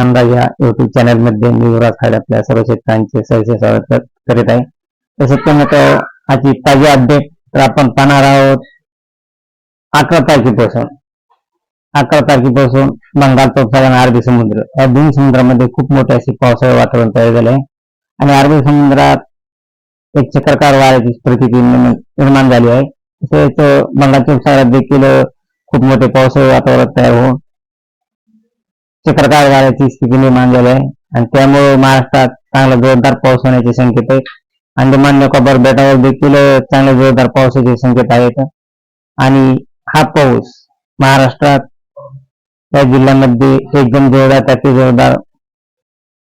अंदाज या. युट्यूब चॅनलमध्ये मी युवराज खाड आपल्या सर्व शेतकऱ्यांचे सहसे स्वागत करीत आहे. तसंच तर मित्र आजची ताजी अपडेट तर आपण पाहणार आहोत अकरा तारखेपासून. अकरा तारखेपासून बंगालचा उपसागर अरबी समुद्र. या दोन्ही समुद्रामध्ये खूप मोठे असे पावसाळी वातावरण तयार झाले आहे आणि अरबी समुद्रात एक चक्रकार वाऱ्याची परिस्थिती निर्माण झाली आहे. तसेच बंगालच्या उपसागरात देखील खूप मोठे पावसाळी वातावरण तयार होऊन चक्रकार वाऱ्याची स्थिती निर्माण झाली आहे. आणि त्यामुळे महाराष्ट्रात चांगला जोरदार पाऊस होण्याचे संकेत आहे अंदमान निकोबार बेटावर देखील चांगला जोरदार पावसाचे संकेत आहेत. आणि हा पाऊस महाराष्ट्रात या जिल्ह्यामध्ये एकदम जोरदार त्याचे जोरदार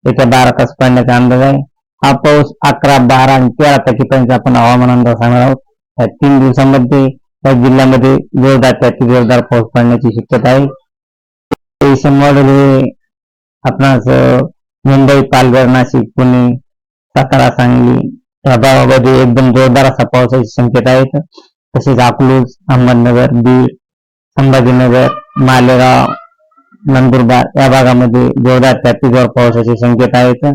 येत्या बारा तास पडण्याचा अंदाज आहे. हा पाऊस अकरा बारा आणि तेरा तारखेपर्यंत आपण हवामान अंदाज सांगणार आहोत. या तीन दिवसांमध्ये या जिल्ह्यामध्ये जोरदार त्याचे जोरदार पाऊस पडण्याची शक्यता आहे. मॉडेल हे आपणास मुंबई पालघर नाशिक पुणे सातारा सांगली या भागामध्ये एकदम जोरदार असा पावसाची संकेत आहेत. तसेच अकलूज अहमदनगर बीड संभाजीनगर मालेगाव नंदुरबार या भागामध्ये जोरदार त्यातीजोर पावसाचे संकेत आहेत.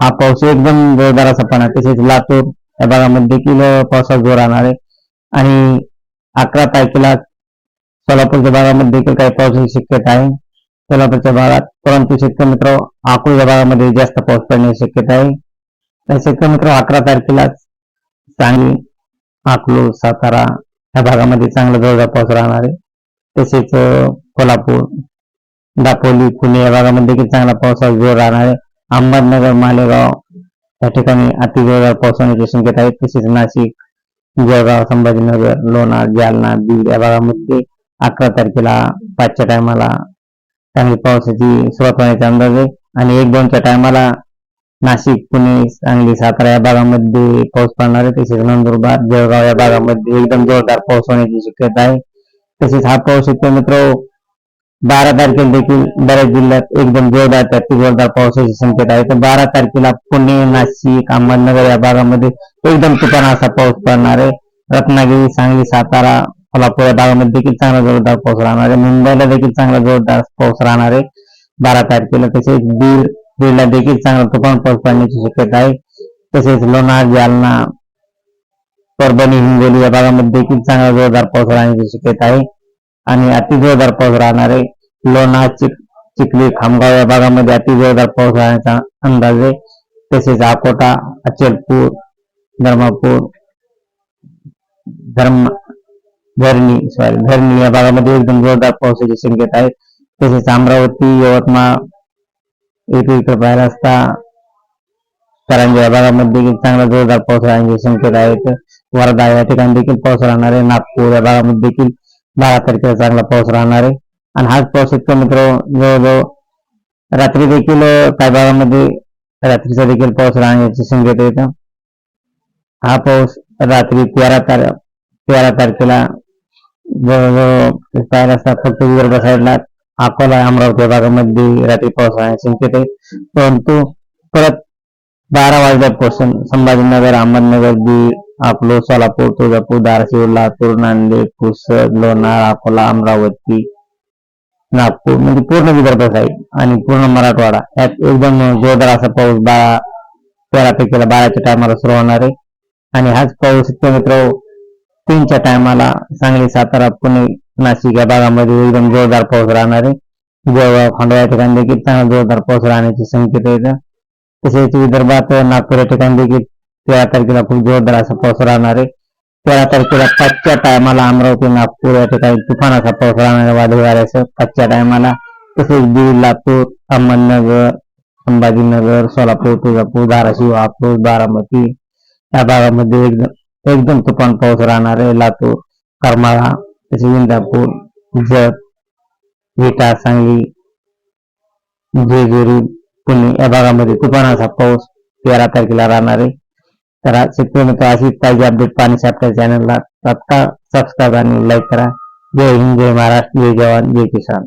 हा पाऊस एकदम जोरदार असा पण आहे तसेच लातूर या भागामध्ये देखील पावसाचा जोर राहणार आहे. आणि अकरा तारखेला सोलापूरच्या भागामध्ये देखील काही पावसाची शक्यता आहे. सोलापूरच्या भागात. परंतु शेतकरी मित्र अकोला भागामध्ये जास्त पाऊस पडण्याची शक्यता आहे. तर शेतकरी मित्र अकरा तारखेलाच सांगली आकलू सातारा या भागामध्ये चांगला जोरदार पाऊस राहणार आहे. तसेच कोल्हापूर दापोली पुणे या भागामध्ये देखील चांगला पावसाचा जोर राहणार आहे. अहमदनगर मालेगाव या ठिकाणी अतिजोरदार पाऊस होण्याची शक्यता आहे. तसेच नाशिक जळगाव संभाजीनगर लोणार जालना बीड या भागामध्ये अकरा तारखेला पाचच्या टायमाला चांगली पावसाची सुरुवात होण्याचा अंदाज. आहे आणि एक दोनच्या टायमाला नाशिक पुणे सांगली सातारा या भागामध्ये पाऊस पडणार आहे. तसेच नंदुरबार जळगाव या भागामध्ये एकदम जोरदार पाऊस होण्याची शक्यता आहे. तसेच हा पाऊस शेतकरी मित्र बारा तारखेला देखील बऱ्याच जिल्ह्यात एकदम जोरदार त्यात जोरदार पावसाची शक्यता आहे. तर बारा तारखेला पुणे नाशिक अहमदनगर या भागामध्ये एकदम तुफान असा पाऊस पडणार आहे. रत्नागिरी सांगली सातारा कोल्हापूर भागामध्ये देखील चांगला जोरदार पाऊस राहणार आहे. मुंबईला देखील चांगला जोरदार पाऊस राहणार आहे. बारा तारखेला तसेच बीड बीडला देखील चांगला तुफान पाऊस पडण्याची शक्यता आहे. तसेच लोणार जालना परभणी हिंगोली या भागामध्ये देखील चांगला जोरदार पाऊस राहण्याची शक्यता आहे. आणि अति जोरदार पाऊस राहणार आहे. लोणार चिक चिखली खामगाव या भागामध्ये अति जोरदार पाऊस राहण्याचा अंदाज आहे. तसेच अकोटा अचलपूर धर्मापूर धर्म धरणी सॉरी धरणी या भागामध्ये एकदम जोरदार पावसाची शक्यता आहे. तसेच अमरावती यवतमाळ इथे इकडे पाहायला असता. कारंजा या भागामध्ये देखील चांगला जोरदार पाऊस राहण्याची शक्यता आहे. वर्धा या ठिकाणी देखील पाऊस राहणार आहे. नागपूर या भागामध्ये देखील बारा तारखेला चांगला पाऊस राहणार आहे. आणि हाच पाऊस इतका मित्र जवळजवळ रात्री देखील काही भागामध्ये रात्रीचा देखील पाऊस राहण्याची शक्यता येतं हा पाऊस रात्री तेरा तार तेरा तारखेला जवळजवळ फक्त विदर्भ साईडला अकोला अमरावती भागामध्ये रात्री पाऊस राहण्याची संकेत आहे परंतु परत बारा वाजल्यापासून संभाजीनगर अहमदनगर बीड आपलो सोलापूर तुळजापूर धाराशिव लातूर नांदेड पुसद लोणार अकोला अमरावती नागपूर म्हणजे पूर्ण विदर्भ साईड आणि पूर्ण मराठवाडा. यात एकदम जोरदार असा पाऊस बारा तेरा पैकीला बाराच्या टायमाला सुरू होणार आहे. आणि हाच पाऊस इतक्या मित्र तीनच्या टायमाला सांगली सातारा पुणे नाशिक या भागामध्ये एकदम जोरदार पाऊस राहणार आहे. जळगाव खांडवा या ठिकाणी देखील चांगला जोरदार पाऊस राहण्याची संकेत येतं तसेच विदर्भात नागपूर या ठिकाणी देखील तेरा तारखेला खूप जोरदार असा पाऊस राहणार आहे. तेरा तारखेला पाचच्या टायमाला अमरावती नागपूर या ठिकाणी तुफान असा पाऊस राहणार आहे वादळी वाऱ्यासह पाचच्या टायमाला तसेच बीड लातूर अहमदनगर संभाजीनगर सोलापूर तुळजापूर धाराशिव हापूर बारामती या भागामध्ये एकदम एकदम तुफान पाऊस राहणार आहे लातूर करमाळा तसेच इंदापूर जत विटा सांगली जेजुरी पुणे या भागामध्ये तुफानाचा पाऊस तेरा तारखेला राहणार. आहे तर शेतकरी मित्र अशी ताजी अपडेट पाणी आपल्या चॅनलला तत्काळ सबस्क्राईब आणि लाईक करा. जय हिंद जय महाराष्ट्र जय जवान जय किसान.